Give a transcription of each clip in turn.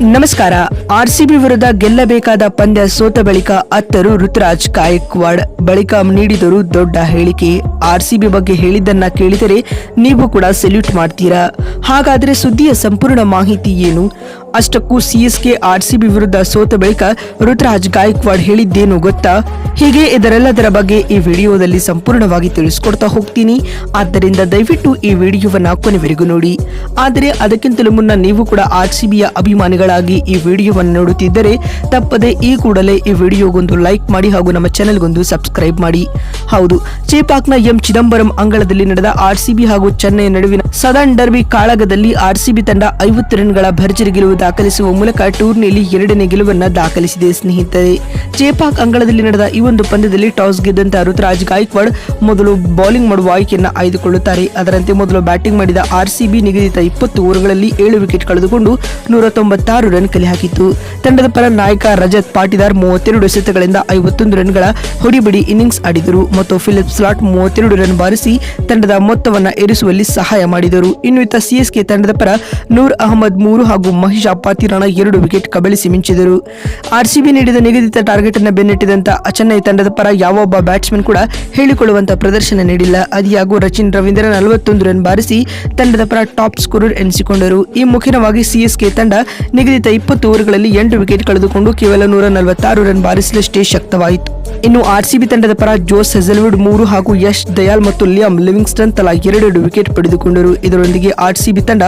ನಮಸ್ಕಾರ. ಆರ್ಸಿಬಿ ವಿರುದ್ಧ ಗೆಲ್ಲಬೇಕಾದ ಪಂದ್ಯ ಸೋತ ಬಳಿಕ ಅತ್ತರು ಋತುರಾಜ್ ಕಾಯಕ್ವಾಡ್ ಬಳಿಕ ನೀಡಿದರು ದೊಡ್ಡ ಹೇಳಿಕೆ. ಆರ್ಸಿಬಿ ಬಗ್ಗೆ ಹೇಳಿದ್ದನ್ನ ಕೇಳಿದರೆ ನೀವು ಕೂಡ ಸೆಲ್ಯೂಟ್ ಮಾಡ್ತೀರಾ? ಹಾಗಾದ್ರೆ ಸುದ್ದಿಯ ಸಂಪೂರ್ಣ ಮಾಹಿತಿ ಏನು? ಅಷ್ಟಕ್ಕೂ ಸಿಎಸ್ಕೆ ಆರ್ಸಿಬಿ ವಿರುದ್ಧ ಸೋತ ಬಳಿಕ ಋತುರಾಜ್ ಗಾಯಕ್ವಾಡ್ ಹೇಳಿದ್ದೇನು ಗೊತ್ತಾ? ಹೀಗೆ ಇದರೆಲ್ಲದರ ಬಗ್ಗೆ ಈ ವಿಡಿಯೋದಲ್ಲಿ ಸಂಪೂರ್ಣವಾಗಿ ತಿಳಿಸಿಕೊಡ್ತಾ ಹೋಗ್ತೀನಿ. ಆದ್ದರಿಂದ ದಯವಿಟ್ಟು ಈ ವಿಡಿಯೋವನ್ನ ಕೊನೆವರೆಗೂ ನೋಡಿ. ಆದರೆ ಅದಕ್ಕಿಂತಲೂ ಮುನ್ನ ನೀವು ಕೂಡ ಆರ್ಸಿಬಿಯ ಅಭಿಮಾನಿಗಳಾಗಿ ಈ ವಿಡಿಯೋವನ್ನು ನೋಡುತ್ತಿದ್ದರೆ ತಪ್ಪದೆ ಈ ಕೂಡಲೇ ಈ ವಿಡಿಯೋಗೊಂದು ಲೈಕ್ ಮಾಡಿ ಹಾಗೂ ನಮ್ಮ ಚಾನೆಲ್ಗೊಂದು ಸಬ್ಸ್ಕ್ರೈಬ್ ಮಾಡಿ. ಹೌದು, ಚೇಪಾಕ್ನ ಎಂ ಚಿದಂಬರಂ ಅಂಗಳದಲ್ಲಿ ನಡೆದ ಆರ್ಸಿಬಿ ಹಾಗೂ ಚೆನ್ನೈ ನಡುವಿನ ಸದನ್ ಡರ್ಬಿ ಕಾಳಗದಲ್ಲಿ ಆರ್ಸಿಬಿ ತಂಡ ಐವತ್ತು ರನ್ಗಳ ಭರ್ಜರಿ ಗೆಲುವು ದಾಖಲಿಸುವ ಮೂಲಕ ಟೂರ್ನಿಯಲ್ಲಿ ಎರಡನೇ ಗೆಲುವನ್ನು ದಾಖಲಿಸಿದೆ ಸ್ನೇಹಿತರೆ. ಜೇಪಾಕ್ ಅಂಗಳದಲ್ಲಿ ನಡೆದ ಈ ಒಂದು ಪಂದ್ಯದಲ್ಲಿ ಟಾಸ್ ಗೆದ್ದಂತ ಋತುರಾಜ್ ಗಾಯಕ್ವಾಡ್ ಮೊದಲು ಬೌಲಿಂಗ್ ಮಾಡುವ ಆಯ್ಕೆಯನ್ನು ಆಯ್ದುಕೊಳ್ಳುತ್ತಾರೆ. ಅದರಂತೆ ಮೊದಲು ಬ್ಯಾಟಿಂಗ್ ಮಾಡಿದ ಆರ್ಸಿಬಿ ನಿಗದಿತ ಇಪ್ಪತ್ತು ಓವರ್ಗಳಲ್ಲಿ ಏಳು ವಿಕೆಟ್ ಕಳೆದುಕೊಂಡು ನೂರ ತೊಂಬತ್ತಾರು ರನ್ ಕಲೆ ಹಾಕಿತ್ತು. ತಂಡದ ಪರ ನಾಯಕ ರಜತ್ ಪಾಟಿದಾರ್ ಮೂವತ್ತೆರಡು ಎಸೆತಗಳಿಂದ ಐವತ್ತೊಂದು ರನ್ಗಳ ಹೊಡಿಬಿಡಿ ಇನ್ನಿಂಗ್ಸ್ ಆಡಿದರು ಮತ್ತು ಫಿಲಿಪ್ ಸ್ಲಾಟ್ ಮೂವತ್ತೆರಡು ರನ್ ಬಾರಿಸಿ ತಂಡದ ಮೊತ್ತವನ್ನು ಏರಿಸುವಲ್ಲಿ ಸಹಾಯ ಮಾಡಿದರು. ಇನ್ನು ಇತ್ತ ಸಿಎಸ್ಕೆ ತಂಡದ ಪರ ನೂರ್ ಅಹಮದ್ ಮೂರು ಹಾಗೂ ಮಹೇಶ್ ಅಪ್ಪಾತಿರಾಣ ಎರಡು ವಿಕೆಟ್ ಕಬಳಿಸಿ ಮಿಂಚಿದರು. ಆರ್ಸಿಬಿ ನೀಡಿದ ನಿಗದಿತ ಟಾರ್ಗೆಟ್ ಅನ್ನು ಬೆನ್ನಟ್ಟಿದಂತ ಚೆನ್ನೈ ತಂಡದ ಪರ ಯಾವೊಬ್ಬ ಬ್ಯಾಟ್ಸ್ಮನ್ ಕೂಡ ಹೇಳಿಕೊಳ್ಳುವಂತಹ ಪ್ರದರ್ಶನ ನೀಡಿಲ್ಲ. ಅದಿಯಾಗೂ ರಚಿನ್ ರವೀಂದ್ರ ನಲವತ್ತೊಂದು ರನ್ ಬಾರಿಸಿ ತಂಡದ ಪರ ಟಾಪ್ ಸ್ಕೋರರ್ ಎನಿಸಿಕೊಂಡರು. ಈ ಮುಖ್ಯವಾಗಿ ಸಿಎಸ್ಕೆ ತಂಡ ನಿಗದಿತ ಇಪ್ಪತ್ತು ಓವರ್ಗಳಲ್ಲಿ ಎಂಟು ವಿಕೆಟ್ ಕಳೆದುಕೊಂಡು ಕೇವಲ ನೂರ ನಲವತ್ತಾರು ರನ್ ಬಾರಿಸಲಷ್ಟೇ ಶಕ್ತವಾಯಿತು. ಇನ್ನು ಆರ್ಸಿಬಿ ತಂಡದ ಪರ ಜೋಸ್ ಹೆಸಲ್ವುಡ್ ಮೂರು ಹಾಗೂ ಯಶ್ ದಯಾಲ್ ಮತ್ತು ಲಿಯಾಮ್ ಲಿವಿಂಗ್ಸ್ಟನ್ ತಲಾ ಎರಡೆರಡು ವಿಕೆಟ್ ಪಡೆದುಕೊಂಡರು. ಇದರೊಂದಿಗೆ ಆರ್ಸಿಬಿ ತಂಡ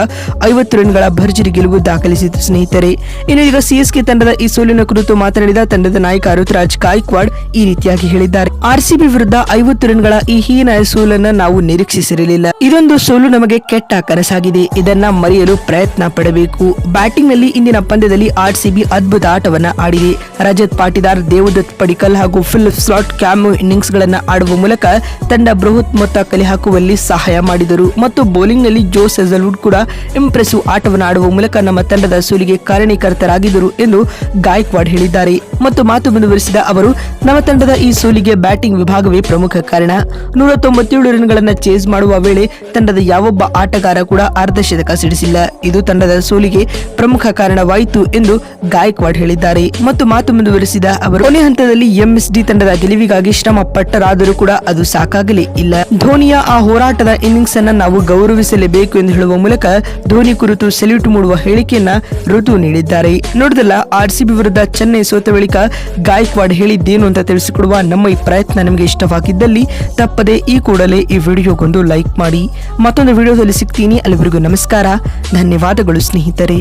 ಐವತ್ತು ರನ್ಗಳ ಭರ್ಜರಿ ಗೆಲುವು ದಾಖಲಿಸಿತು ಸ್ನೇಹಿತರೆ ಇನ್ನು ಈಗ ಸಿಎಸ್ಕೆ ತಂಡದ ಈ ಸೋಲಿನ ಕುರಿತು ಮಾತನಾಡಿದ ತಂಡದ ನಾಯಕ ಋತುರಾಜ್ ಕಾಯ್ಕ್ವಾಡ್ ಈ ರೀತಿಯಾಗಿ ಹೇಳಿದ್ದಾರೆ. ಆರ್ಸಿಬಿ ವಿರುದ್ಧ ಐವತ್ತು ರನ್ಗಳ ಈ ಹೀನ ಸೋಲನ್ನ ನಾವು ನಿರೀಕ್ಷಿಸಿರಲಿಲ್ಲ. ಇದೊಂದು ಸೋಲು ನಮಗೆ ಕೆಟ್ಟ ಕನಸಾಗಿದೆ. ಇದನ್ನ ಮರೆಯಲು ಪ್ರಯತ್ನ ಪಡಬೇಕು. ಬ್ಯಾಟಿಂಗ್ನಲ್ಲಿ ಇಂದಿನ ಪಂದ್ಯದಲ್ಲಿ ಆರ್ಸಿಬಿ ಅದ್ಭುತ ಆಟವನ್ನ ಆಡಿದೆ. ರಜತ್ ಪಾಟಿದಾರ್, ದೇವದತ್ ಪಡಿಕಲ್ ಹಾಗೂ ಫಿಲ್ ಸ್ಲಾಟ್ ಕ್ಯಾಮೋ ಇನ್ನಿಂಗ್ಸ್ ಗಳನ್ನ ಆಡುವ ಮೂಲಕ ತಂಡ ಬೃಹತ್ ಮೊತ್ತ ಕಲೆ ಹಾಕುವಲ್ಲಿ ಸಹಾಯ ಮಾಡಿದರು. ಮತ್ತು ಬೌಲಿಂಗ್ನಲ್ಲಿ ಜೋಸ್ ಸೆಜಲ್ವುಡ್ ಕೂಡ ಇಂಪ್ರೆಸಿವ್ ಆಟವನ್ನು ಆಡುವ ಮೂಲಕ ನಮ್ಮ ತಂಡದ ಸೋಲಿಗೆ ಕಾರಣೀಕರ್ತರಾಗಿದ್ದರು ಎಂದು ಗಾಯಕ್ವಾಡ್ ಹೇಳಿದ್ದಾರೆ. ಮತ್ತು ಮಾತು ಮುಂದುವರಿಸಿದ ಅವರು ನಮ್ಮ ತಂಡದ ಈ ಸೋಲಿಗೆ ಬ್ಯಾಟಿಂಗ್ ವಿಭಾಗವೇ ಪ್ರಮುಖ ಕಾರಣ. ನೂರ ತೊಂಬತ್ತೇಳು ರನ್ಗಳನ್ನು ಚೇಸ್ ಮಾಡುವ ವೇಳೆ ತಂಡದ ಯಾವೊಬ್ಬ ಆಟಗಾರ ಕೂಡ ಅರ್ಧಶತಕ ಸಿಡಿಸಿಲ್ಲ. ಇದು ತಂಡದ ಸೋಲಿಗೆ ಪ್ರಮುಖ ಕಾರಣವಾಯಿತು ಎಂದು ಗಾಯಕ್ವಾಡ್ ಹೇಳಿದ್ದಾರೆ. ಮತ್ತು ಮಾತು ಮುಂದುವರಿಸಿದ ಅವರು, ಕೊನೆ ಹಂತದಲ್ಲಿ ಎಂಎಸ್ಡಿ ತಂಡದ ಗೆಲುವಿಗಾಗಿ ಶ್ರಮ ಪಟ್ಟರಾದರೂ ಕೂಡ ಅದು ಸಾಕಾಗಲೇ ಇಲ್ಲ. ಧೋನಿಯ ಆ ಹೋರಾಟದ ಇನ್ನಿಂಗ್ಸ್ ಅನ್ನು ನಾವು ಗೌರವಿಸಲೇಬೇಕು ಎಂದು ಹೇಳುವ ಮೂಲಕ ಧೋನಿ ಕುರಿತು ಸೆಲ್ಯೂಟ್ ಮೂಡುವ ಹೇಳಿಕೆಯನ್ನ ಋತು ನೀಡಿದ್ದಾರೆ. ನೋಡಿದಲ್ಲ ಆರ್ ಆರ್ಸಿಬಿ ವಿರುದ್ಧ ಚೆನ್ನೈ ಸೋತ ಬಳಿಕ ಗಾಯಕ್ವಾಡ್ ಹೇಳಿದ್ದೇನು ಅಂತ ತಿಳಿಸಿಕೊಡುವ ನಮ್ಮ ಈ ಪ್ರಯತ್ನ ನಿಮಗೆ ಇಷ್ಟವಾಗಿದ್ದಲ್ಲಿ ತಪ್ಪದೆ ಈ ಕೂಡಲೇ ಈ ವಿಡಿಯೋಗೊಂದು ಲೈಕ್ ಮಾಡಿ. ಮತ್ತೊಂದು ವಿಡಿಯೋದಲ್ಲಿ ಸಿಗ್ತೀನಿ. ಅಲ್ಲಿವರೆಗೂ ನಮಸ್ಕಾರ. ಧನ್ಯವಾದಗಳು ಸ್ನೇಹಿತರೆ.